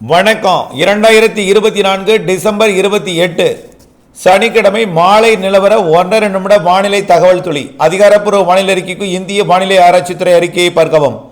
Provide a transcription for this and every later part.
வணக்கம். இரண்டாயிரத்தி இருபத்தி நான்கு டிசம்பர் இருபத்தி எட்டு சனிக்கிழமை மாலை நிலவர ஒன்றரை நிமிட வானிலை தகவல் துளி. அதிகாரப்பூர்வ வானிலை அறிக்கைக்கு இந்திய வானிலை ஆராய்ச்சித்துறை அறிக்கையை பார்க்கவும்.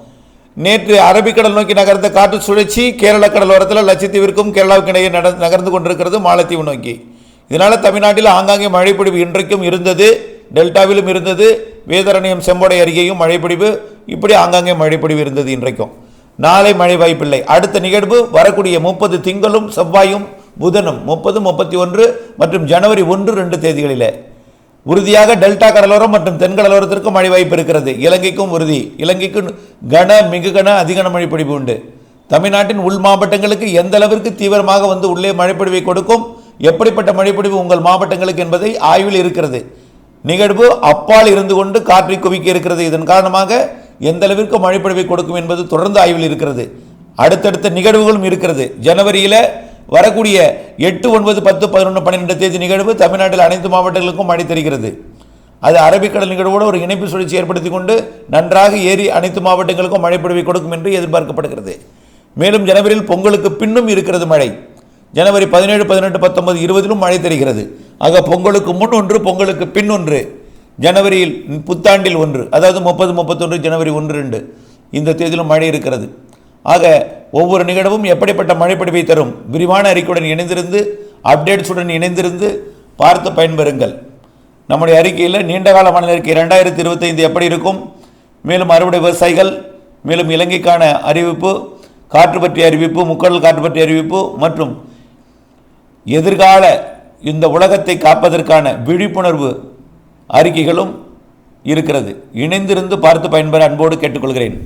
நேற்று அரபிக்கடல் நோக்கி நகர்ந்த காற்று சுழற்சி கேரள கடலோரத்தில் லட்சத்தீவிற்கும் கேரளாவுக்கு இடையே நட- நகர்ந்து கொண்டிருக்கிறது மாலத்தீவு நோக்கி. இதனால் தமிழ்நாட்டில் ஆங்காங்கே மழைப்பிடிவு இன்றைக்கும் இருந்தது டெல்டாவிலும் இருந்தது வேதரணியம் செம்போடை அருகேயும் மழைப்பிடிவு இப்படி ஆங்காங்கே மழைப்பிடிவு இருந்தது இன்றைக்கும். நாளை மழை வாய்ப்பில்லை. அடுத்த நிகழ்வு வரக்கூடிய முப்பது திங்களும் செவ்வாயும் புதனும். முப்பது முப்பத்தி ஒன்று மற்றும் ஜனவரி ஒன்று ரெண்டு தேதிகளில். உறுதியாக டெல்டா கடலோரம் மற்றும் தென்கடலோரத்திற்கும் மழை வாய்ப்பு இருக்கிறது. இலங்கைக்கும் உறுதி. இலங்கைக்கு கன மிக கன அதிகன மழைப்பொழிவு உண்டு. தமிழ்நாட்டின் உள் மாவட்டங்களுக்கு எந்த அளவிற்கு தீவிரமாக வந்து உள்ளே மழைப்பொழிவை கொடுக்கும் எப்படிப்பட்ட மழைப்பொழிவு உங்கள் மாவட்டங்களுக்கு என்பதை ஆய்வில் இருக்கிறது. நிகழ்வு அப்பால் இருந்து கொண்டு காற்றை குவிக்க இருக்கிறது. இதன் காரணமாக எந்த அளவிற்கு மழைப்பொழிவை கொடுக்கும் என்பது தொடர்ந்து ஆய்வில் இருக்கிறது. அடுத்தடுத்த நிகழ்வுகளும் இருக்கிறது. ஜனவரியில் வரக்கூடிய எட்டு ஒன்பது பத்து பதினொன்று பன்னிரெண்டு தேதி நிகழ்வு தமிழ்நாட்டில் அனைத்து மாவட்டங்களுக்கும் மழை தெரிகிறது. அது அரபிக்கடல் நிகழ்வோடு ஒரு இணைப்பு சுழற்சி ஏற்படுத்தி கொண்டு நன்றாக ஏறி அனைத்து மாவட்டங்களுக்கும் மழைப்பொழிவை கொடுக்கும் என்று எதிர்பார்க்கப்படுகிறது. மேலும் ஜனவரியில் பொங்கலுக்கு பின்னும் இருக்கிறது மழை. ஜனவரி பதினேழு பதினெட்டு பத்தொன்பது இருபதிலும் மழை தெரிகிறது. ஆக பொங்கலுக்கு முன் ஒன்று பொங்கலுக்கு பின் ஒன்று ஜனவரியில் புத்தாண்டில் ஒன்று அதாவது முப்பது முப்பத்தொன்று ஜனவரி ஒன்று ரெண்டு. இந்த தேதியிலும் மழை இருக்கிறது. ஆக ஒவ்வொரு நிகழ்வும் எப்படிப்பட்ட மழைப்படிவை தரும்? விரிவான அறிக்கையுடன் இணைந்திருந்து அப்டேட்ஸுடன் இணைந்திருந்து பார்த்து பயன்பெறுங்கள். நம்முடைய அறிக்கையில் நீண்டகால வானிலை அறிக்கை ரெண்டாயிரத்தி இருபத்தைந்து எப்படி இருக்கும்? மேலும் அறுவடை விவசாயிகள் மேலும் இலங்கைக்கான அறிவிப்பு காற்று பற்றிய அறிவிப்பு முக்கடல் காற்று பற்றிய அறிவிப்பு மற்றும் எதிர்கால இந்த உலகத்தை காப்பதற்கான விழிப்புணர்வு அறிக்கைகளும் இருக்கிறது. இணைந்திருந்து பார்த்து பயன்பெற அன்போடு கேட்டுக்கொள்கிறேன்.